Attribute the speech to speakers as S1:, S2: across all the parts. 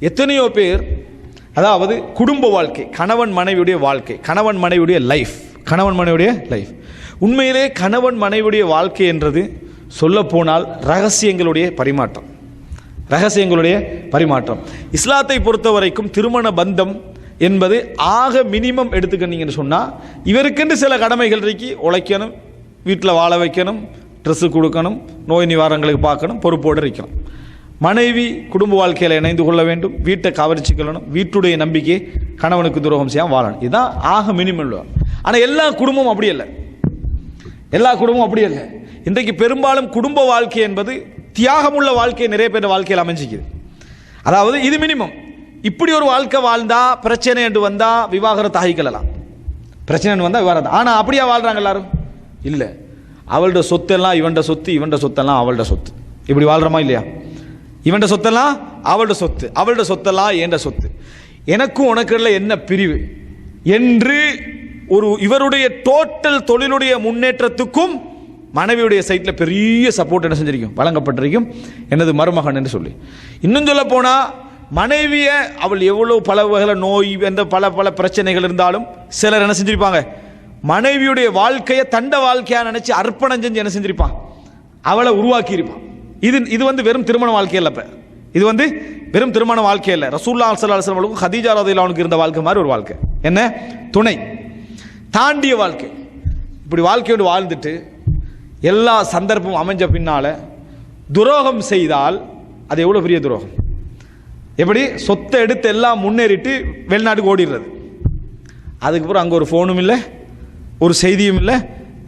S1: எத்தனையோ பேர் அதாவது குடும்ப வாழ்க்கை கணவன் மனைவியுடைய வாழ்க்கை கணவன் மனைவியுடைய லைஃப் கணவன் மனைவியுடைய லைஃப் உண்மையிலே கணவன் மனைவியுடைய வாழ்க்கை என்றது சொல்லப்போனால் ரகசியங்களுடைய பரிமாற்றம். ரகசியங்களுடைய பரிமாற்றம். இஸ்லாத்தை பொறுத்த வரைக்கும் திருமண பந்தம் என்பது ஆக மினிமம் எடுத்துக்கிட்டீங்கன்னு சொன்னால் இவருக்கென்று சில கடமைகள் இருக்கு உழைக்கணும் வீட்டில் வாழ வைக்கணும் ட்ரெஸ்ஸு கொடுக்கணும் நோய் நிவாரணங்களுக்கு பார்க்கணும் பொறுப்போடு இருக்கணும். மனைவி குடும்ப வாழ்க்கையில் இணைந்து கொள்ள வேண்டும். வீட்டை கவர்ச்சிக்கொள்ளணும் வீட்டுடைய நம்பிக்கையை கணவனுக்கு துரோகம் செய்யாமல் வாழணும். இதுதான் ஆக மினிமம் ஆனால் எல்லா குடும்பமும் அப்படி இல்லை எல்லா குடும்பமும் அப்படி இல்லை இன்றைக்கு பெரும்பாலும் குடும்ப வாழ்க்கை என்பது தியாகமுள்ள வாழ்க்கையை நிறைய பேர் வாழ்க்கையில் அமைஞ்சிக்குது. அதாவது இது மினிமம் இப்படி ஒரு வாழ்க்கை வாழ்ந்தா பிரச்சனை என்று வந்தால் விவாகரத்து ஆகிக்கலாம் பிரச்சனை வந்தால் விவாகரத்து. ஆனால் அப்படியா வாழ்றாங்க எல்லாரும்? இல்லை. அவளோட சொத்தெல்லாம் இவன்ட சொத்து இவன்ட சொத்தெல்லாம் அவளோட சொத்து. இப்படி வாழ்றோமா இல்லையா? இவன்ட சொத்தெல்லாம் அவளோட சொத்து. அவளோட சொத்தெல்லாம் என்ற சொத்து? எனக்கும் உனக்குள்ள என்ன பிரிவு? என்று ஒரு இவருடைய டோட்டல் தொழிலுடைய முன்னேற்றத்துக்கும் மனைவியுடைய சைட்டில் பெரிய சப்போர்ட் என்ன செஞ்சிருக்கும்? வழங்கப்பட்டிருக்கும். எனது மருமகன் என்று சொல்லி. இன்னும் சொல்ல போனால் மனைவியை அவள் எவ்வளோ பல வகை நோய் எந்த பல பல பிரச்சனைகள் இருந்தாலும் சிலர் என்ன செஞ்சிருப்பாங்க? மனைவியுடைய வாழ்க்கையை தண்ட வாழ்க்கையாக நினச்சி அர்ப்பணம் செஞ்சு என்ன செஞ்சிருப்பான்? அவளை உருவாக்கியிருப்பான். இது இது வந்து வெறும் திருமண வாழ்க்கை இப்போ. இது வந்து வெறும் திருமண வாழ்க்கை இல்லை ரசூல்லா சல்லாஹ் அவளுக்கும் ஹதீஜா ரதிலாவுக்கு இருந்த வாழ்க்கை மாதிரி ஒரு வாழ்க்கை. என்ன? துணை. தாண்டிய வாழ்க்கை. இப்படி வாழ்க்கையோடு வாழ்ந்துட்டு எல்லா சந்தர்ப்பமும் அமைஞ்ச பின்னால் துரோகம் செய்தால் அது எவ்வளோ பெரிய துரோகம்? எப்படி? சொத்தை எடுத்து எல்லாம் முன்னேறிட்டு வெளிநாட்டுக்கு ஓடிடுறது. அதுக்கப்புறம் அங்கே ஒரு ஃபோனும் இல்லை ஒரு செய்தியும் இல்லை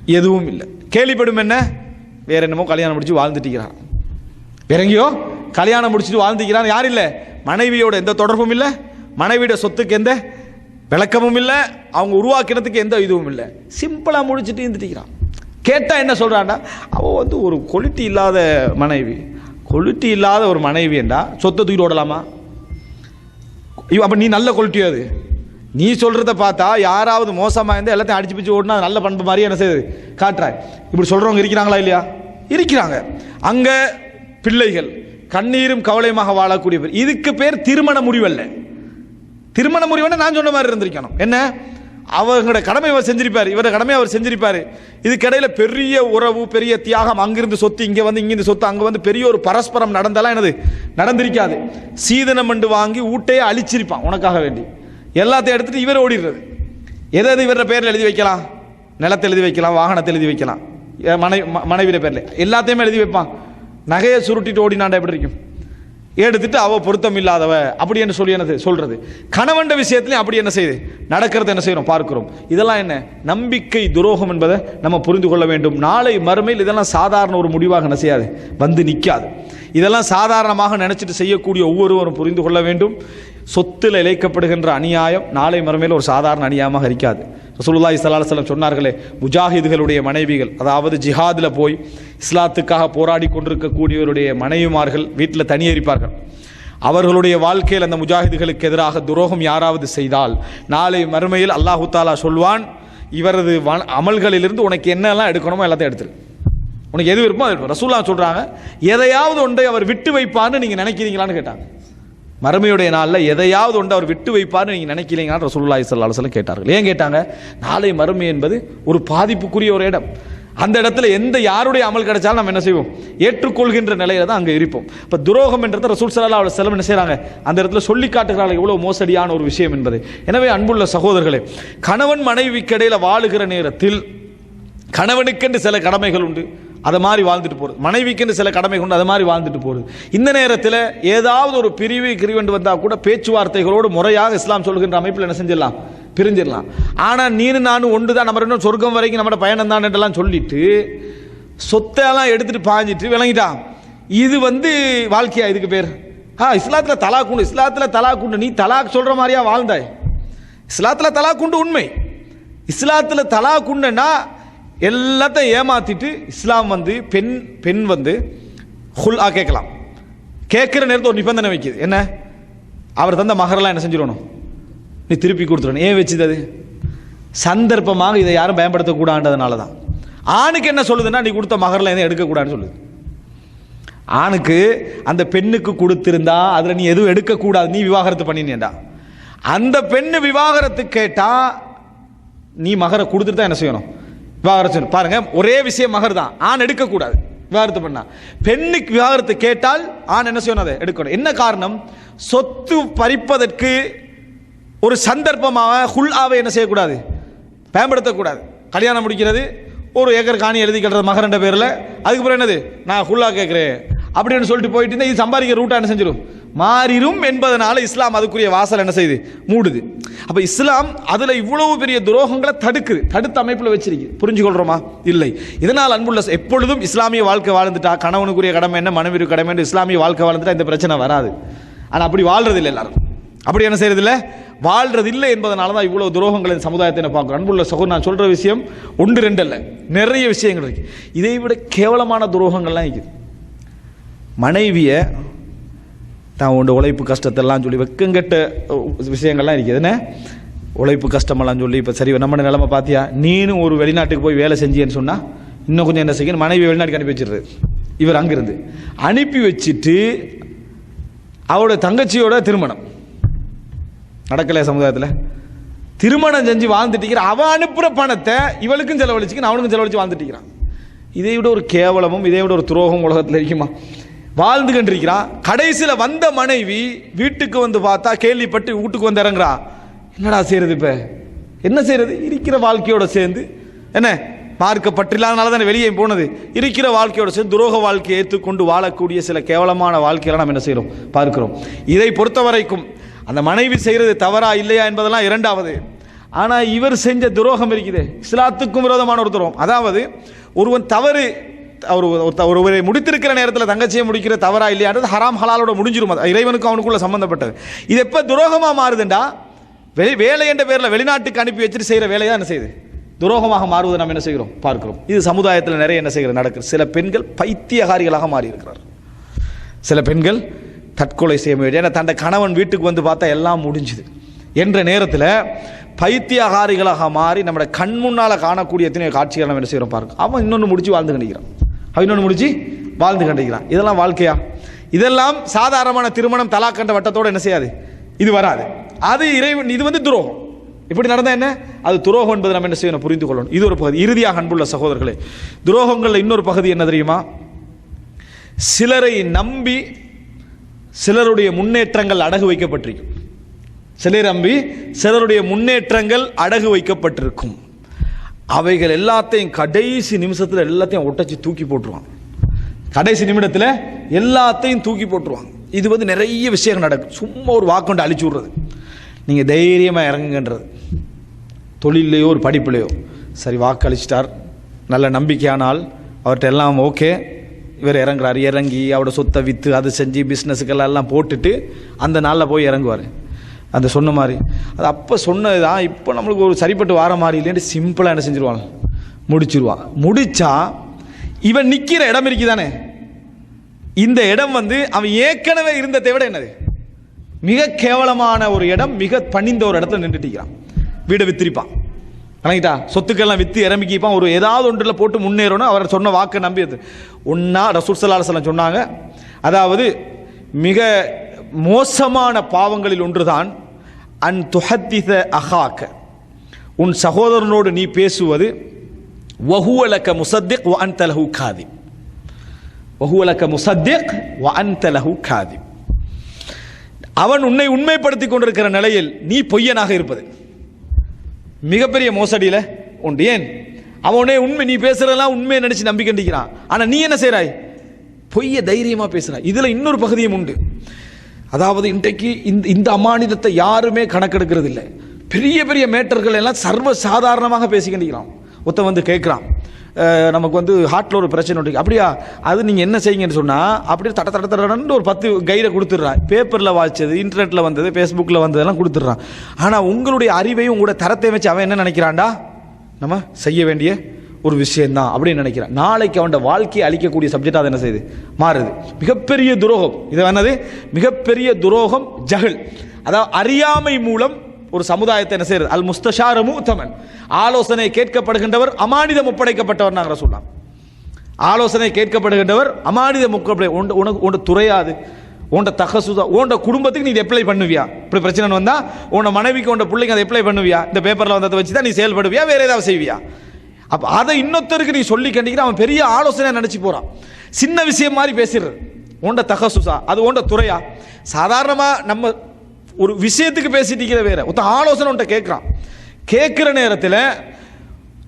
S1: எதுவும் இல்லை. கேள்விப்படும் என்ன? வேற என்னமோ கல்யாணம் முடிச்சு வாழ்ந்துட்டிக்கிறான் வேற கல்யாணம் முடிச்சுட்டு வாழ்ந்துக்கிறான் யார் இல்லை? மனைவியோட எந்த தொடர்பும் இல்லை. மனைவியோட சொத்துக்கு எந்த விளக்கமும் இல்லை. அவங்க உருவாக்கினதுக்கு எந்த இதுவும் இல்லை. சிம்பிளாக முடிச்சுட்டு இருந்துட்டிக்கிறான் கேட்டால் என்ன சொல்கிறான்டா அவள் வந்து ஒரு கொலிட்டி இல்லாத மனைவி. கொலிட்டி இல்லாத ஒரு மனைவிண்டா சொத்தை தூக்கிட்டு ஓடலாமா? ஐயோ அப்போ நீ நல்ல குவாலிட்டியோ அது? நீ சொல்கிறத பார்த்தா யாராவது மோசமாக இருந்தால் எல்லாத்தையும் அடிச்சு பிடிச்சி ஓடினா நல்ல பண்பு மாதிரி என்ன செய்யுது? காட்டுறாய். இப்படி சொல்கிறவங்க இருக்கிறாங்களா இல்லையா? இருக்கிறாங்க. அங்கே பிள்ளைகள் கண்ணீரும் கவலையுமாக வாழக்கூடிய பேர் இதுக்கு பேர் திருமண முடிவல்ல. திருமண முடிவுன்னா நான் சொன்ன மாதிரி இருந்திருக்கணும். என்ன? அவங்களோட கடமை அவர் செஞ்சிருப்பார். இவரோட கடமை அவர் செஞ்சிருப்பார். இதுக்கிடையில் பெரிய உறவு பெரிய தியாகம் அங்கிருந்து சொத்து இங்கே வந்து இங்கிருந்து சொத்து அங்கே வந்து பெரிய ஒரு பரஸ்பரம் நடந்தாலாம் என்னது? நடந்திருக்காது. சீதனம் மண்டு வாங்கி ஊட்டையே அழிச்சிருப்பான் உனக்காக வேண்டி. எல்லாத்தையும் எடுத்துட்டு இவர் ஓடிடுறது எதை எது இவர பேரில் எழுதி வைக்கலாம்? நிலத்தை எழுதி வைக்கலாம் வாகனத்தை எழுதி வைக்கலாம். மனைவி ம- மனைவியோட பேரில். எல்லாத்தையுமே எழுதி வைப்பான். நகையை சுருட்டிட்டு ஓடினாண்டா எப்படி இருக்கும்? எடுத்துட்டு அவ பொருத்தம் இல்லாதவ. அப்படி என்ன சொல்லி என்னது? சொல்றது. கணவண்ட விஷயத்திலையும் அப்படி என்ன செய்யுது? நடக்கிறது என்ன செய்யறோம் பார்க்கிறோம். இதெல்லாம் என்ன? நம்பிக்கை துரோகம் என்பதை நம்ம புரிந்து கொள்ள வேண்டும். நாளை மறுமையில் இதெல்லாம் சாதாரண ஒரு முடிவாக என்ன செய்யாது வந்து நிற்காது இதெல்லாம் சாதாரணமாக நினைச்சிட்டு செய்யக்கூடிய ஒவ்வொருவரும் புரிந்து கொள்ள வேண்டும். சொத்தில் இழைக்கப்படுகின்ற அநியாயம் நாளை மறுமையில் ஒரு சாதாரண அநியாயமாக இருக்காது. ரசூலுல்லாஹி ஸல்லல்லாஹு சொன்னார்களே முஜாஹிதுகளுடைய மனைவிகள் அதாவது ஜிஹாதில் போய் இஸ்லாத்துக்காக போராடி கொண்டிருக்கக்கூடியவருடைய மனைவிமார்கள் வீட்டில் தனியே அவர்களுடைய வாழ்க்கையில் அந்த முஜாஹிதுகளுக்கு எதிராக துரோகம் யாராவது செய்தால் நாளை மறுமையில் அல்லாஹு தாலா சொல்வான் இவரது வ- அமல்களிலிருந்து உனக்கு என்னெல்லாம் எடுக்கணுமோ எல்லாத்தையும் எடுத்துரு. உனக்கு எது விருப்பமோ அது ரசூல்லா சொல்கிறாங்க எதையாவது ஒன்றை அவர் விட்டு வைப்பார்னு நீங்கள் நினைக்கிறீங்களான்னு கேட்டாங்க. மறுமையுடைய நாளில் எதையாவது ஒன்று அவர் விட்டு வைப்பார்னு நீங்கள் நினைக்கிறீங்களான்னு ரசூல்லாய் ஸல்லல்லாஹு அலைஹி கேட்டார்கள். ஏன் கேட்டாங்க? நாளை மறுமை என்பது ஒரு பாதிப்புக்குரிய ஒரு இடம். அந்த இடத்துல எந்த யாருடைய அமல் கிடைச்சாலும் நம்ம என்ன செய்வோம்? ஏற்றுக்கொள்கின்ற நிலையில தான் அங்கே இருப்போம். இப்போ துரோகம் என்றது ரசூல் ஸல்லல்லாஹு அலைஹி செலவு என்ன செய்கிறாங்க அந்த இடத்துல சொல்லி காட்டுகிறார்கள் எவ்வளோ மோசடியான ஒரு விஷயம் என்பது. எனவே அன்புள்ள சகோதரர்களே கணவன் மனைவிக்கிடையில் வாழுகிற நேரத்தில் கணவனுக்கென்று சில கடமைகள் உண்டு. அதை மாதிரி வாழ்ந்துட்டு போகிறது மனைவிக்குன்னு சில கடமை கொண்டு அதை மாதிரி வாழ்ந்துட்டு போகிறது இந்த நேரத்தில் ஏதாவது ஒரு பிரிவு கிரிவெண்டு வந்தால் கூட பேச்சுவார்த்தைகளோடு முறையாக இஸ்லாம் சொல்கின்ற அமைப்பில் என்ன செஞ்சிடலாம்? பிரிஞ்சிடலாம். ஆனால் நீனு நானும் ஒன்று தான் நம்ம இன்னும் சொர்க்கம் வரைக்கும் நம்மளோட பயணம் தான் என்றெல்லாம் சொல்லிட்டு சொத்தையெல்லாம் எடுத்துட்டு பாஞ்சிட்டு விளங்கிட்டான். இது வந்து வாழ்க்கையா இதுக்கு பேர்? ஆ இஸ்லாத்தில் தலாக் உண்டு இஸ்லாத்தில் தலாக் உண்டு நீ தலாக் சொல்கிற மாதிரியா வாழ்ந்தாய். இஸ்லாத்தில் தலாக் உண்டு உண்மை. இஸ்லாத்தில் தலாக் உண்டுன்னா எல்லாத்தையும் ஏமாத்திட்டு இஸ்லாம் வந்து பெண் பெண் வந்து ஹுல் ஆ கேட்கலாம். கேட்குற நேரத்தில் ஒரு நிபந்தனை வைக்குது. என்ன? அவர் தந்த மகரெல்லாம் என்ன செஞ்சிடணும் நீ திருப்பி கொடுத்துடணும். ஏன் வச்சுது அது? சந்தர்ப்பமாக இதை யாரும் பயன்படுத்தக்கூடாண்டதுனால தான் ஆணுக்கு என்ன சொல்லுதுன்னா நீ கொடுத்த மகரில் எதுவும் எடுக்கக்கூடாதுன்னு சொல்லுது. ஆணுக்கு அந்த பெண்ணுக்கு கொடுத்திருந்தா அதில் நீ எதுவும் எடுக்கக்கூடாது. நீ விவாகரத்து பண்ணினேடா அந்த பெண்ணு விவாகரத்து கேட்டால் நீ மகரை கொடுத்துட்டு தான் என்ன செய்யணும்? விவாகரத்து பாருங்க ஒரே விஷயம் மகர் தான். ஆண் எடுக்கக்கூடாது. விவாகரத்து பண்ணா. பெண்ணுக்கு விவாகரத்து கேட்டால் ஆண் என்ன செய்யணும்? அதை எடுக்கணும். என்ன காரணம்? சொத்து பறிப்பதற்கு ஒரு சந்தர்ப்பமாக ஹுல்லாவை என்ன செய்யக்கூடாது? பயன்படுத்தக்கூடாது. கல்யாணம் முடிக்கிறது ஒரு ஏக்கர் காணி எழுதி கட்டுறது மகரண்ட பேரில். அதுக்கப்புறம் என்னது? நான் ஹுல்லா கேட்குறேன். அப்படின்னு சொல்லிட்டு போயிட்டு இருந்தால் இது சம்பாதிக்க ரூட்டா என்ன செஞ்சிடும் மாறிடும் என்பதனால இஸ்லாம் அதுக்குரிய வாசல் என்ன செய்யுது? மூடுது. அப்போ இஸ்லாம் அதில் இவ்வளவு பெரிய துரோகங்களை தடுக்குது. தடுத்த அமைப்பில் வச்சிருக்கு. புரிஞ்சுக்கொள்கிறோமா இல்லை. இதனால் அன்புள்ள எப்பொழுதும் இஸ்லாமிய வாழ்க்கை வாழ்ந்துட்டா கணவனுக்குரிய கடமை என்ன மனைவிக்கு கடமை என்று இஸ்லாமிய வாழ்க்கை வாழ்ந்துட்டா இந்த பிரச்சனை வராது. ஆனால் அப்படி வாழ்றது இல்லை எல்லாரும். அப்படி என்ன செய்யறது இல்லை வாழ்றது இல்லை என்பதனால தான் இவ்வளோ துரோகங்களை இந்த சமுதாயத்தை நான் பார்க்குறோம். அன்புள்ள சகோதரர் நான் சொல்கிற விஷயம் ஒன்று ரெண்டு இல்லை நிறைய விஷயங்கள் இருக்குது இதை விட கேவலமான துரோகங்கள்லாம் இருக்குது. மனைவியை தான் உண்டு உழைப்பு கஷ்டத்தெல்லாம் சொல்லி வெக்கங்கெட்ட விஷயங்கள்லாம் இருக்குது என்ன உழைப்பு கஷ்டமெல்லாம் சொல்லி இப்போ சரி நம்ம நிலமை பார்த்தியா நீனும் ஒரு வெளிநாட்டுக்கு போய் வேலை செஞ்சியன்னு சொன்னால் இன்னும் கொஞ்சம் என்ன செய்யணும்? மனைவி வெளிநாட்டுக்கு அனுப்பி வச்சிடுறது இவர் அங்கிருந்து. அனுப்பி வச்சுட்டு அவரோட தங்கச்சியோட திருமணம். நடக்கலை சமுதாயத்தில்? திருமணம் செஞ்சு வாழ்ந்துட்டு அவன் அனுப்புகிற பணத்தை இவளுக்கும் செலவழிச்சுக்கணும் அவனுக்கும் செலவழிச்சு வாழ்ந்துட்டிருக்கிறான். இதை விட ஒரு கேவலமும் இதை விட ஒரு துரோகம் உலகத்தில் இருக்குமா? வாழ்ந்து கண்டிருக்கிறான் கடைசியில் வந்த மனைவி வீட்டுக்கு வந்து பார்த்தா கேள்விப்பட்டு வீட்டுக்கு வந்து இறங்குறா. என்னடா செய்யறது இப்போ? என்ன செய்யறது? இருக்கிற வாழ்க்கையோட சேர்ந்து என்ன? பார்க்கப்பட்டில்லாதனால தானே வெளியே போனது. இருக்கிற வாழ்க்கையோட சேர்ந்து துரோக வாழ்க்கையை ஏற்றுக்கொண்டு வாழக்கூடிய சில கேவலமான வாழ்க்கையெல்லாம் நம்ம என்ன செய்கிறோம் பார்க்கிறோம். இதை பொறுத்த வரைக்கும் அந்த மனைவி செய்கிறது தவறா இல்லையா என்பதெல்லாம் இரண்டாவது. ஆனால் இவர் செஞ்ச துரோகம் இருக்குது. இஸ்லாத்துக்கும் விரோதமான ஒரு துரோகம் அதாவது ஒருவன் தவறு ஒரு ஒரு- ஒருவரை முடித்திருக்கிற நேரத்தில் தங்கச்சியை முடிக்கிற தவறா இல்லையான்றது ஹராம் ஹலாலோட முடிஞ்சிரும் அது. இறைவனுக்கும் அவனுக்குள்ள சம்மந்தப்பட்டது இது எப்போ துரோகமாக மாறுதுண்டா? வெளி வேலை என்ற பேரில் வெளிநாட்டுக்கு அனுப்பி வச்சுட்டு செய்கிற வேலையை என்ன செய்யுது? துரோகமாக மாறுவதை நம்ம என்ன செய்கிறோம்? பார்க்கிறோம். இது சமுதாயத்தில் நிறைய என்ன செய்கிற நடக்குது சில பெண்கள் பைத்தியகாரிகளாக மாறி இருக்கிறார் சில பெண்கள் தற்கொலை செய்ய முடியாது ஏன்னா தன்னை கணவன் வீட்டுக்கு வந்து பார்த்தா எல்லாம் முடிஞ்சுது. என்ற நேரத்தில் பைத்தியகாரிகளாக மாறி நம்மளோட கண் முன்னால் காணக்கூடிய எத்தனையோ காட்சிகள் நம்ம என்ன செய்கிறோம்? பார்க்க அவன் இன்னொன்று முடிச்சு வாழ்ந்து நினைக்கிறான் அவன் இன்னொன்று முடிச்சு வாழ்ந்து கண்டிக்கிறான். இதெல்லாம் வாழ்க்கையா? இதெல்லாம் சாதாரணமான திருமணம் தலா கண்ட வட்டத்தோடு என்ன செய்யாது? இது வராது. அது இறைவன் இது வந்து துரோகம். இப்படி நடந்தால் என்ன? அது துரோகம் என்பது நம்ம என்ன செய்யணும்? புரிந்து கொள்ளணும். இது ஒரு பகுதி. இறுதியாக அன்புள்ள சகோதரர்களே துரோகங்களில் இன்னொரு பகுதி என்ன தெரியுமா? சிலரை நம்பி சிலருடைய முன்னேற்றங்கள் அடகு வைக்கப்பட்டிருக்கும். சிலரை நம்பி சிலருடைய முன்னேற்றங்கள் அடகு வைக்கப்பட்டிருக்கும். அவைகள் எல்லாத்தையும் கடைசி நிமிஷத்தில் எல்லாத்தையும் ஒட்டச்சு தூக்கி போட்டுருவான் கடைசி நிமிடத்தில் எல்லாத்தையும் தூக்கி போட்டுருவாங்க. இது வந்து நிறைய விஷயங்கள் நடக்கும். சும்மா ஒரு வாக்கொண்டு அழிச்சு விட்றது. நீங்கள் தைரியமாக இறங்குங்கன்றது. தொழிலையோ ஒரு படிப்புலையோ. சரி வாக்கு அழிச்சிட்டார். நல்ல நம்பிக்கையானால் அவர்கிட்ட எல்லாம் ஓகே. இவர் இறங்குறார். இறங்கி அவரோட சொத்தை விற்று அதை செஞ்சு பிஸ்னஸுக்கெல்லாம் எல்லாம் போட்டுட்டு அந்த நாளில் போய் இறங்குவார். அந்த சொன்ன மாதிரி. அது அப்போ சொன்னது தான் இப்போ நம்மளுக்கு ஒரு சரிப்பட்டு வார மாதிரி இல்லைன்னு சிம்பிளாக என்ன செஞ்சிருவாங்க? முடிச்சிருவான் முடித்தா இவன் நிற்கிற இடம் இருக்குதானே? இந்த இடம் வந்து அவன் ஏற்கனவே இருந்ததை விட என்னது? மிக கேவலமான ஒரு இடம் மிக பணிந்த ஒரு இடத்துல நின்றுட்டிருக்கிறான் வீடை வித்திரிப்பான். கணக்கிட்டா சொத்துக்கெல்லாம் விற்று இறமிக்கிப்பான் ஒரு ஏதாவது ஒன்றில் போட்டு முன்னேறணும். அவர் சொன்ன வாக்கை நம்பி ஒன்றா ரசூல் சொன்னாங்க. அதாவது மிக மோசமான பாவங்களில் ஒன்றுதான் அன் துஹத்தித அஹாக்க உன் சகோதரனோடு நீ பேசுவது வஹுவலக்க முசத்திக் வ அன் தலஹு காதி வஹுவலக்க முசத்திக் வ அன் தலஹு காதி அவன் உன்னை உண்மைப்படுத்தி கொண்டிருக்கிற நிலையில் நீ பொய்யனாக இருப்பது. மிகப்பெரிய மோசடியில் உண்டு. ஏன்? அவனே உண்மை நீ பேசுறதெல்லாம் உண்மையை நினச்சி நம்பிக்கண்டிக்கிறான் ஆனால் நீ என்ன செய்கிறாய் பொய்ய தைரியமாக பேசுகிறாய் இதில் இன்னொரு பகுதியும் உண்டு. அதாவது இன்றைக்கு இந்த இந்த அமானிதத்தை யாருமே கணக்கெடுக்கிறது இல்லை பெரிய பெரிய மேட்டர்கள் எல்லாம் சர்வ சாதாரணமாக பேசிக்கின்றான் ஒருத்தன் வந்து கேட்குறான். நமக்கு வந்து ஹார்ட்டில் ஒரு பிரச்சனை இருக்கு அப்படியா? அது நீங்கள் என்ன செய்யுங்கன்னு சொன்னால் அப்படியே தட தட தடன்னு ஒரு பத்து கைடை கொடுத்துட்றான். பேப்பரில் வாய்ச்சது இன்டர்நெட்டில் வந்தது ஃபேஸ்புக்கில் வந்ததெல்லாம் கொடுத்துட்றான். ஆனால் உங்களுடைய அறிவையும் உங்களோட தரத்தை வச்சு அவன் என்ன நினைக்கிறான்டா? நம்ம செய்ய வேண்டிய ஒரு விஷயந்தான் அப்படின்னு நினைக்கிறேன். நாளைக்கு அவனோட வாழ்க்கையை அழிக்கக்கூடிய சப்ஜெக்டாக அது என்ன செய்யுது மாறுது. மிகப்பெரிய துரோகம். இது என்னது? மிகப்பெரிய துரோகம் ஜஹல். அதாவது அறியாமை மூலம் ஒரு சமுதாயத்தை என்ன செய்யறது? அல் முஸ்தஷார மூத்தமன். ஆலோசனை கேட்கப்படுகின்றவர் அமானிதம் ஒப்படைக்கப்பட்டவர் நாங்கள் சொல்லலாம் ஆலோசனை கேட்கப்படுகின்றவர் அமானித முக்கப்படை உண்ட உனக்கு உண்ட துறையாது. உண்ட தகசுதா உண்ட குடும்பத்துக்கு நீ இதை அப்ளை பண்ணுவியா? இப்படி பிரச்சனை வந்தால் உன்ட மனைவிக்கு உண்ட பிள்ளைங்க அதை அப்ளை பண்ணுவியா? இந்த பேப்பரில் வந்ததை வச்சு தான் நீ செயல்படுவியா? வேறு ஏதாவது செய்வியா? அப்போ அதை இன்னொருத்தருக்கு நீ சொல்லி கண்டிக்கிற அவன் பெரிய ஆலோசனை நினச்சி போகிறான் சின்ன விஷயம் மாதிரி பேசிடுற உண்ட தகசுசா அது உண்ட துறையா. சாதாரணமாக நம்ம ஒரு விஷயத்துக்கு பேசிட்டு இருக்கிற வேற. ஒருத்த ஆலோசனை உன்ட்ட கேட்குறான். கேட்குற நேரத்தில்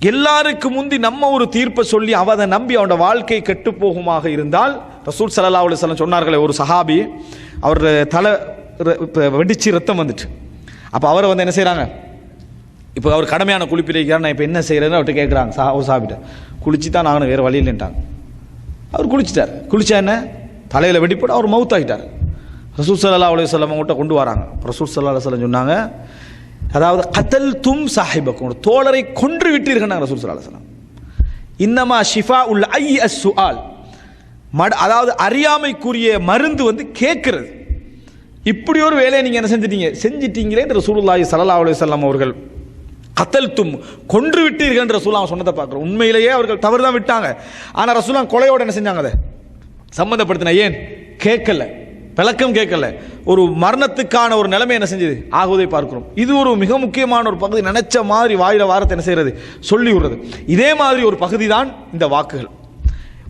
S1: எல்லாருக்கு முந்தி நம்ம ஒரு தீர்ப்பை சொல்லி அவ அதை நம்பி அவனோட வாழ்க்கை கெட்டு போகுமாக இருந்தால் ரசூல் சல்லா அலுவலம் சொன்னார்களே ஒரு சஹாபி அவர் தலை ர- வெடிச்சு ரத்தம் வந்துட்டு அப்போ அவரை வந்து என்ன செய்கிறாங்க இப்போ அவர் கடமையான குளிப்பிருக்கிறார் நான் இப்போ என்ன செய்கிறேன்னு அவர்கிட்ட கேட்குறாங்க சா ஒரு சாப்பிட்ட குளிச்சு தான் நானும் வேறு வழி இல்லைன்ட்டாங்க. அவர் குளிச்சிட்டார். குளிச்சா என்ன? தலையில் வெடிப்பட அவர் மவுத்தாகிட்டார் ரசூல் சல்லா அலைஹி வஸல்லம் கொண்டு வராங்க. ரசூல் சல்லா அலுவலம் சொன்னாங்க அதாவது கத்தல் தும் சாஹிபக்கும் தோழரை கொன்று விட்டீர்கள் ரசூல் சல்லா அலுவலம் இன்னமா ஷிஃபா உல் ஐ அஸ் சுஆல். மட அதாவது அறியாமைக்குரிய மருந்து வந்து கேட்கிறது. இப்படி ஒரு வேலையை நீங்கள் என்ன செஞ்சிட்டீங்க? செஞ்சிட்டீங்களே இந்த ரசூலுல்லாஹி ஸல்லல்லாஹு அலைஹி வஸல்லம் அவர்கள் கத்தல்தும் கொன்று விட்டீர்கள் என்று ரசூலா சொன்னதை பார்க்குறோம். உண்மையிலேயே அவர்கள் தவறு தான் விட்டாங்க. ஆனால் ரசூலா கொலையோட என்ன செஞ்சாங்க அதை? சம்மந்தப்படுத்தின ஏன்? கேட்கல. விளக்கம் கேட்கல. ஒரு மரணத்துக்கான ஒரு நிலைமை என்ன செஞ்சது? ஆகுவதை பார்க்கிறோம். இது ஒரு மிக முக்கியமான ஒரு பகுதி. நினைச்ச மாதிரி வாயில வாரத்தை என்ன செய்யறது? சொல்லி விடுறது. இதே மாதிரி ஒரு பகுதி தான் இந்த வாக்குகள்.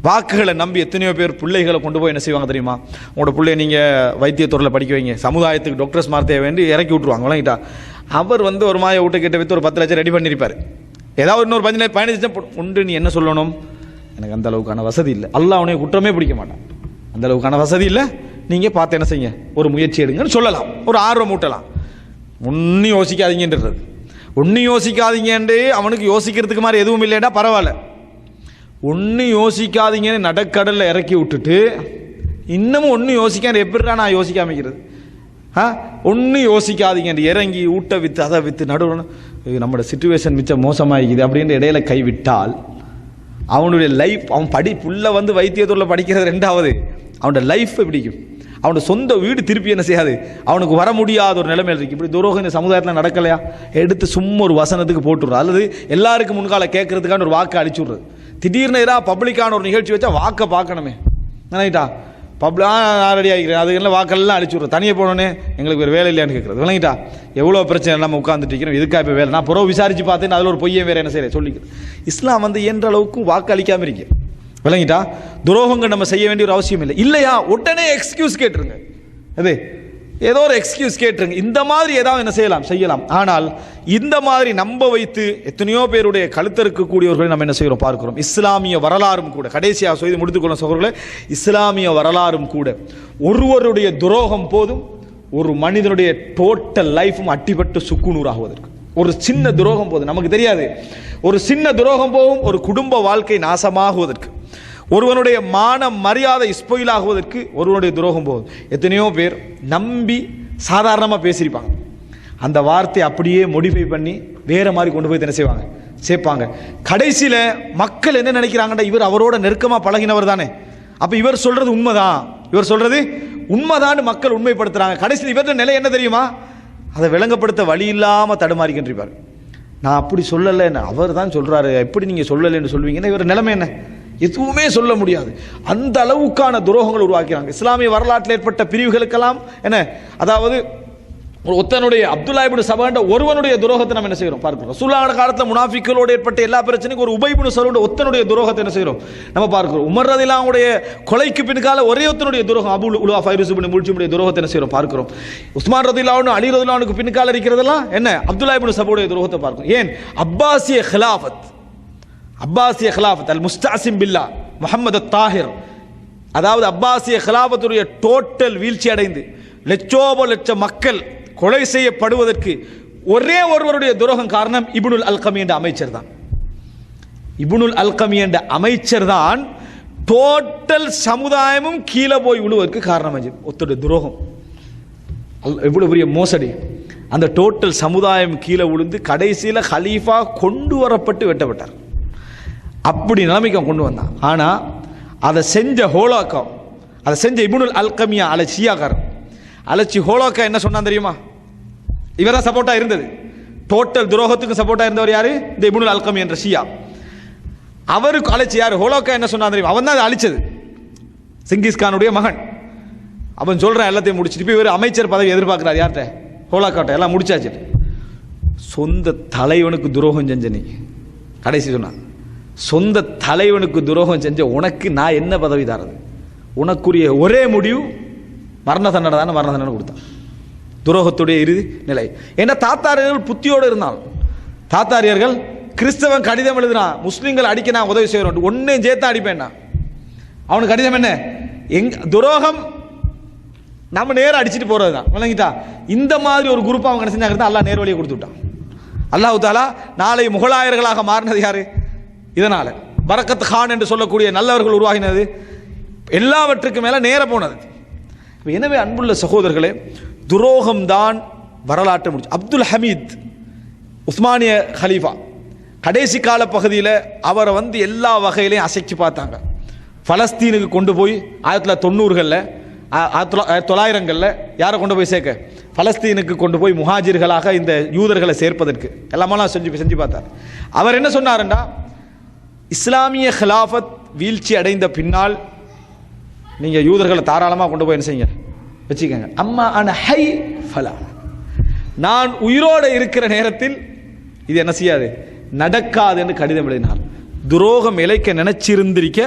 S1: வாக்குகளை நம்பி எத்தனையோ பேர் பிள்ளைகளை கொண்டு போய் என்ன செய்வாங்க தெரியுமா? உங்களோட பிள்ளைய நீங்கள் வைத்தியத்துறையில் படிக்க வைங்க. சமுதாயத்துக்கு டாக்டர்ஸ் மார்த்தையை வேண்டி இறக்கி விட்ருவாங்க விளங்கிட்டா. அவர் வந்து ஒரு மாய வீட்டை கிட்ட விற்று ஒரு பத்து லட்சம் ரெடி பண்ணியிருப்பார் ஏதாவது இன்னொரு பதினஞ்சு பதினஞ்சு லட்சம் உண்டு நீ என்ன சொல்லணும்? எனக்கு அந்த அளவுக்கான வசதி இல்லை. அல்ல அவனை குற்றமே பிடிக்க மாட்டான். அந்த அளவுக்கான வசதி இல்லை. நீங்கள் பார்த்து என்ன செய்யுங்க? ஒரு முயற்சி எடுங்கன்னு சொல்லலாம். ஒரு ஆர்வம் ஊட்டலாம். ஒன்றும் யோசிக்காதீங்கன்றது ஒன்றும் யோசிக்காதீங்கன்ட்டு அவனுக்கு யோசிக்கிறதுக்கு மாதிரி எதுவும் இல்லைன்னா பரவாயில்ல. ஒன்றும் யோசிக்காதீங்கன்னு நடக்கடலில் இறக்கி விட்டுட்டு இன்னமும் ஒன்றும் யோசிக்காத எப்படிடா நான் யோசிக்காமிக்கிறது ஆ ஒன்றும் யோசிக்காதீங்க இறங்கி ஊட்ட வித்து அதை வித்து நடுவில் நம்மளோட சுச்சுவேஷன் மிச்சம் மோசமாகிக்குது அப்படின்ற இடையில கைவிட்டால் அவனுடைய லைஃப் அவன் படி புள்ள வந்து வைத்தியத்துறையில் படிக்கிறது ரெண்டாவது. அவனோட லைஃப் பிடிக்கும் அவனோட சொந்த வீடு திருப்பி என்ன செய்யாது? அவனுக்கு வர முடியாத ஒரு நிலைமையில் இருக்கு. இப்படி துரோகம் இந்த சமுதாயத்தில் நடக்கலையா? எடுத்து சும்மா ஒரு வசனத்துக்கு போட்டுடுறது. அல்லது எல்லாருக்கும் முன்கால கேட்கறதுக்கான ஒரு வாக்கை அடிச்சு திடீர்னு ஏதாவது பப்ளிக்கான ஒரு நிகழ்ச்சி வச்சா வாக்கை பார்க்கணுமே. நினைக்கிட்டா பப்ளி நான் ரெடி ஆகிக்கிறேன். அதுக்கெல்லாம் வாக்கெல்லாம் அடிச்சு விட்றேன் தனியாக போனோன்னே எங்களுக்கு வேறு வேலை இல்லையான்னு கேட்குறது. விளங்கிட்டா? எவ்வளோ பிரச்சனை நம்ம உட்காந்துட்டு இருக்கிறோம். இதுக்காக இப்போ வேலை? நான் புறவு விசாரித்து பார்த்தேன். அதில் ஒரு பொய்யன் வேறு என்ன செய்கிறேன் சொல்லிக்கிறேன் இஸ்லாம் வந்து என்ற அளவுக்கு வாக்கு அளிக்காமல் இருக்கு. விளங்கிட்டா? துரோகங்கள் நம்ம செய்ய வேண்டிய ஒரு அவசியம் இல்லை. இல்லையா? உடனே எக்ஸ்கியூஸ் கேட்டுருங்க. அது ஏதோ ஒரு எக்ஸ்கியூஸ் கேட்டுருங்க. இந்த மாதிரி ஏதாவது என்ன செய்யலாம்? செய்யலாம். ஆனால் இந்த மாதிரி நம்ப வைத்து எத்தனையோ பேருடைய கழுத்தறுக்கக்கூடியவர்களை நம்ம என்ன செய்கிறோம்? பார்க்கிறோம். இஸ்லாமிய வரலாறும் கூட கடைசியாக செய்து முடித்துக்கொள்ள சகோதரர்களே இஸ்லாமிய வரலாறும் கூட. ஒருவருடைய துரோகம் போதும் ஒரு மனிதனுடைய டோட்டல் லைஃபும் அட்டிப்பட்டு சுக்குநூறாகுவதற்கு ஒரு சின்ன துரோகம் போதும். நமக்கு தெரியாது. ஒரு சின்ன துரோகம் போகும் ஒரு குடும்ப வாழ்க்கை நாசமாகுவதற்கு. ஒருவனுடைய மான மரியாதை ஸ்பொயில் ஆகுவதற்கு ஒருவனுடைய துரோகம் போகுது. எத்தனையோ பேர் நம்பி சாதாரணமாக பேசியிருப்பாங்க. அந்த வார்த்தையை அப்படியே மோடிஃபை பண்ணி வேறு மாதிரி கொண்டு போய் என்ன செய்வாங்க? சேர்ப்பாங்க. கடைசியில் மக்கள் என்ன நினைக்கிறாங்கடா இவர் அவரோட நெருக்கமாக பழகினவர் தானே. அப்போ இவர் சொல்கிறது உண்மைதான். இவர் சொல்கிறது உண்மைதான் மக்கள் உண்மைப்படுத்துகிறாங்க கடைசியில் இவர்கிட்ட நிலை என்ன தெரியுமா? அதை விளங்கப்படுத்த வழி இல்லாமல் தடுமாறிக்கின்றிருப்பார். நான் அப்படி சொல்லலை அவர் தான் சொல்கிறாரு எப்படி நீங்கள் சொல்லலைன்னு சொல்வீங்கன்னா இவர் நிலைமை என்ன? எதுவுமே சொல்ல முடியாது. அந்த அளவுக்கான துரோகங்கள் உருவாக்கிறாங்க இஸ்லாமிய வரலாற்றில் ஏற்பட்ட பிரிவுகளுக்கெல்லாம் என்ன அதாவது ஒரு ஒத்தனுடைய அப்துல்லா இப்னு சபாண்ட ஒருவனுடைய துரோகத்தை நம்ம என்ன செய்கிறோம்? பார்க்கிறோம். ரசூலுல்லாஹ் காலத்தில் முனாஃபிக்களோடு ஏற்பட்ட எல்லா பிரச்சனைக்கும் ஒரு உபைபுனு சலோட ஒத்தனுடைய துரோகத்தை என்ன செய்கிறோம்? நம்ம பார்க்கிறோம். உமர் ரதிலாவுடைய கொலைக்கு பின்கால ஒரே ஒத்தனுடைய துரோகம் அபுல் உலா ஃபைருஸ் இப்னு முல்ஜிமுடைய துரோகத்தை என்ன செய்கிறோம்? பார்க்கிறோம். உஸ்மான் ரதிலாவுன்னு அலி ரதிலாவுக்கு பின்கால இருக்கிறதெல்லாம் என்ன அப்துல்லா இப்னு சபுடைய துரோகத்தை பார்க்கிறோம். ஏன்? அப்பாசிய ஹிலாஃபத். அப்பாசிய ஹிலாஃபத் அல் முஸ்தாசிம் பில்லா முகமது தாஹிர் அதாவது அப்பாசிய ஹிலாபத்துடைய டோட்டல் வீழ்ச்சி அடைந்து லட்சோப லட்ச மக்கள் கொலை செய்யப்படுவதற்கு ஒரே ஒருவருடைய துரோகம் காரணம் இபுனுல் அல்கமி என்ற அமைச்சர் தான். இபுனுல் அல்கமி என்ற அமைச்சர் தான் டோட்டல் சமுதாயமும் கீழே போய் விழுவதற்கு காரணம் ஒருத்தருடைய துரோகம். அல்- எவ்வளவு பெரிய மோசடி. அந்த டோட்டல் சமுதாயம் கீழே விழுந்து கடைசியில் ஹலீஃபா கொண்டு வரப்பட்டு வெட்டப்பட்டார். அப்படி நிலைமைக்கு அவன் கொண்டு வந்தான். ஆனால் அதை செஞ்ச ஹோலாக்கம் அதை செஞ்ச இபுனுல் அல்கமியா அலை அலட்சி அழைச்சி ஹோலோக்கா என்ன சொன்னான் தெரியுமா? தான் சப்போர்ட்டாக இருந்தது. டோட்டல் துரோகத்துக்கு சப்போர்ட்டாக இருந்தவர் யாரு? இந்த இபுனுல் அல்கமி என்ற ஷியா. அவருக்கு அழைச்சி யார்? ஹோலோக்கா என்ன சொன்னான் தெரியும்? அவன் தான் அதை அழிச்சது. சிங்கிஸ்கானுடைய மகன். அவன் சொல்கிறான் எல்லாத்தையும் முடிச்சுட்டு இப்போ இவர் அமைச்சர் பதவி எதிர்பார்க்குறாரு யார்கிட்ட? ஹோலாக்காட்ட. எல்லாம் முடிச்சாச்சு. சொந்த தலைவனுக்கு துரோகம் செஞ்ச நீ. கடைசி சொன்னான். சொந்த தலைவனுக்கு துரோகம் செஞ்ச உனக்கு நான் என்ன பதவி தரது? உனக்குரிய ஒரே முடிவு மரண தண்டனை தானே மரண தண்டனை கொடுத்தான் துரோகத்துடைய இறுதி நிலை. ஏன்னா தாத்தாரியர்கள் புத்தியோடு இருந்தால். தாத்தாரியர்கள் கிறிஸ்தவன் கடிதம் எழுதுனான் முஸ்லீம்கள் அடிக்க நான் உதவி செய்கிறோம். ஒன்றையும் சேர்த்து அடிப்பேன் அவனுக்கு கடிதம் என்ன? எங் துரோகம் நம்ம நேரம் அடிச்சுட்டு போகிறது தான் விளங்கிட்டா? இந்த மாதிரி ஒரு குரூப் அவங்க என்ன செஞ்சாங்க அல்லா நேர் வழியை கொடுத்து விட்டான். அல்லாஹ் தாலா நாளை முகலாயர்களாக மாறினது யாரு? இதனால் பரக்கத் ஹான் என்று சொல்லக்கூடிய நல்லவர்கள் உருவாகினது எல்லாவற்றுக்கும் மேலே நேர போனது. எனவே அன்புள்ள சகோதரர்களே துரோகம்தான் வரலாற்று முடிச்சு. அப்துல் ஹமீத் உஸ்மானிய ஹலீஃபா கடைசி கால பகுதியில் அவரை வந்து எல்லா வகையிலையும் அசைச்சு பார்த்தாங்க. பலஸ்தீனுக்கு கொண்டு போய் ஆயிரத்தி தொள்ளாயிரத்தி தொண்ணூறுகளில் ஆயிரத்தி தொள்ளாயிரங்களில் யாரை கொண்டு போய் சேர்க்க? பலஸ்தீனுக்கு கொண்டு போய் முஹாஜிர்களாக இந்த யூதர்களை சேர்ப்பதற்கு. எல்லாமெல்லாம் செஞ்சு செஞ்சு பார்த்தார். அவர் என்ன சொன்னாருன்னா இஸ்லாமிய ஹிலாஃபத் வீழ்ச்சி அடைந்த பின்னால் நீங்கள் யூதர்களை தாராளமாக கொண்டு போய் என்ன செய்யுங்க? வச்சுக்கோங்க. அம்மா அன ஹை ஃபலா. நான் உயிரோடு இருக்கிற நேரத்தில் இது என்ன செய்யாது? நடக்காது என்று கடிதம் எழுதினார். துரோகம் இழைக்க நினைச்சிருந்திருக்க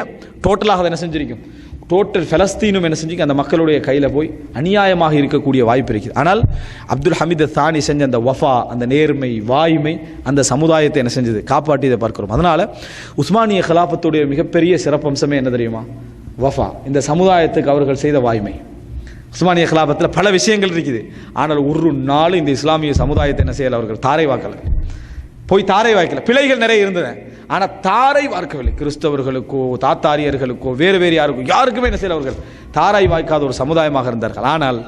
S1: டோட்டலாக அதை என்ன செஞ்சிருக்கும்? டோட்டல் ஃபலஸ்தீனும் என்ன செஞ்சுக்க அந்த மக்களுடைய கையில் போய் அநியாயமாக இருக்கக்கூடிய வாய்ப்பு இருக்குது. ஆனால் அப்துல் ஹமீத் தானி செஞ்ச அந்த வஃபா அந்த நேர்மை வாய்மை அந்த சமுதாயத்தை என்ன செஞ்சது? காப்பாற்றியதை பார்க்கிறோம். அதனால் உஸ்மானிய கலாபத்துடைய மிகப்பெரிய சிறப்பம்சமே என்ன தெரியுமா? வஃபா. இந்த சமுதாயத்துக்கு அவர்கள் செய்த வாய்மை. உஸ்மானிய கலாபத்தில் பல விஷயங்கள் இருக்குது. ஆனால் ஒரு நாள் இந்த இஸ்லாமிய சமுதாயத்தை என்ன செய்யலை அவர்கள்? தாரை வாக்கலை. போய் தாரை வாய்க்கலை. பிழைகள் நிறைய இருந்தது ஆனால் தாரை வார்க்கவில்லை. கிறிஸ்தவர்களுக்கோ தாத்தாரியர்களுக்கோ வேறு வேறு யாருக்கோ யாருக்குமே என்ன செய்யல அவர்கள். தாராய் வாய்க்காத ஒரு சமுதாயமாக இருந்தார்கள். ஆனால்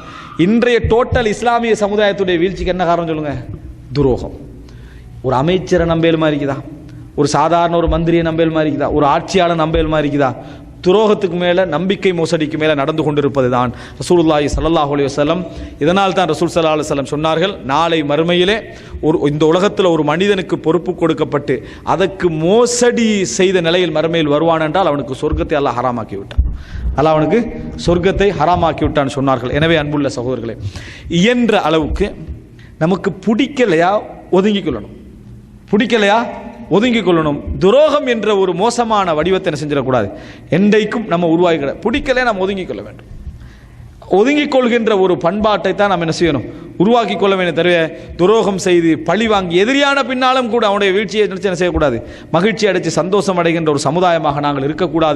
S1: இன்றைய டோட்டல் இஸ்லாமிய சமுதாயத்துடைய வீழ்ச்சிக்கு என்ன காரணம் சொல்லுங்கள் துரோகம். ஒரு அமைச்சரை மாதிரி இருக்குதா ஒரு சாதாரண ஒரு மந்திரியை மாதிரி இருக்குதா ஒரு ஆட்சியாளர் நம்பேலுமா இருக்குதா துரோகத்துக்கு மேலே நம்பிக்கை மோசடிக்கு மேலே நடந்து கொண்டிருப்பது தான் ரசூலுல்லாஹி சல்லாஹ் அலைஹி வஸல்லம். இதனால் தான் ரசூல் சல்லா அலுவலம் சொன்னார்கள் நாளை மறுமையிலே ஒரு இந்த உலகத்தில் ஒரு மனிதனுக்கு பொறுப்பு கொடுக்கப்பட்டு அதற்கு மோசடி செய்த நிலையில் மறுமையில் வருவான் என்றால் அவனுக்கு சொர்க்கத்தை அல்லாஹ் ஹராமாக்கி விட்டான். அல்ல அவனுக்கு சொர்க்கத்தை ஹராமாக்கி விட்டான்னு சொன்னார்கள். எனவே அன்புள்ள சகோதரர்களே இயன்ற அளவுக்கு நமக்கு பிடிக்கலையா? ஒதுங்கிக் கொள்ளணும் பிடிக்கலையா? ஒதுங்கிக் கொள்ளணும் துரோகம் என்ற ஒரு மோசமான வடிவத்தை என்ன செஞ்சிடக்கூடாது? என்றைக்கும் நம்ம உருவாக்கி பிடிக்கலையா நம்ம ஒதுங்கிக் கொள்ள வேண்டும். ஒதுங்கிக் கொள்கின்ற ஒரு பண்பாட்டை தான் நம்ம என்ன செய்யணும்? உருவாக்கி கொள்ள வேண்டும் தவிர துரோகம் செய்து பழி வாங்கி எதிரியான பின்னாலும் கூட அவனுடைய வீழ்ச்சியை நினைச்சு என்ன செய்யக்கூடாது? மகிழ்ச்சி அடைச்சு சந்தோஷம் அடைகின்ற ஒரு சமுதாயமாக நாங்கள் இருக்கக்கூடாது.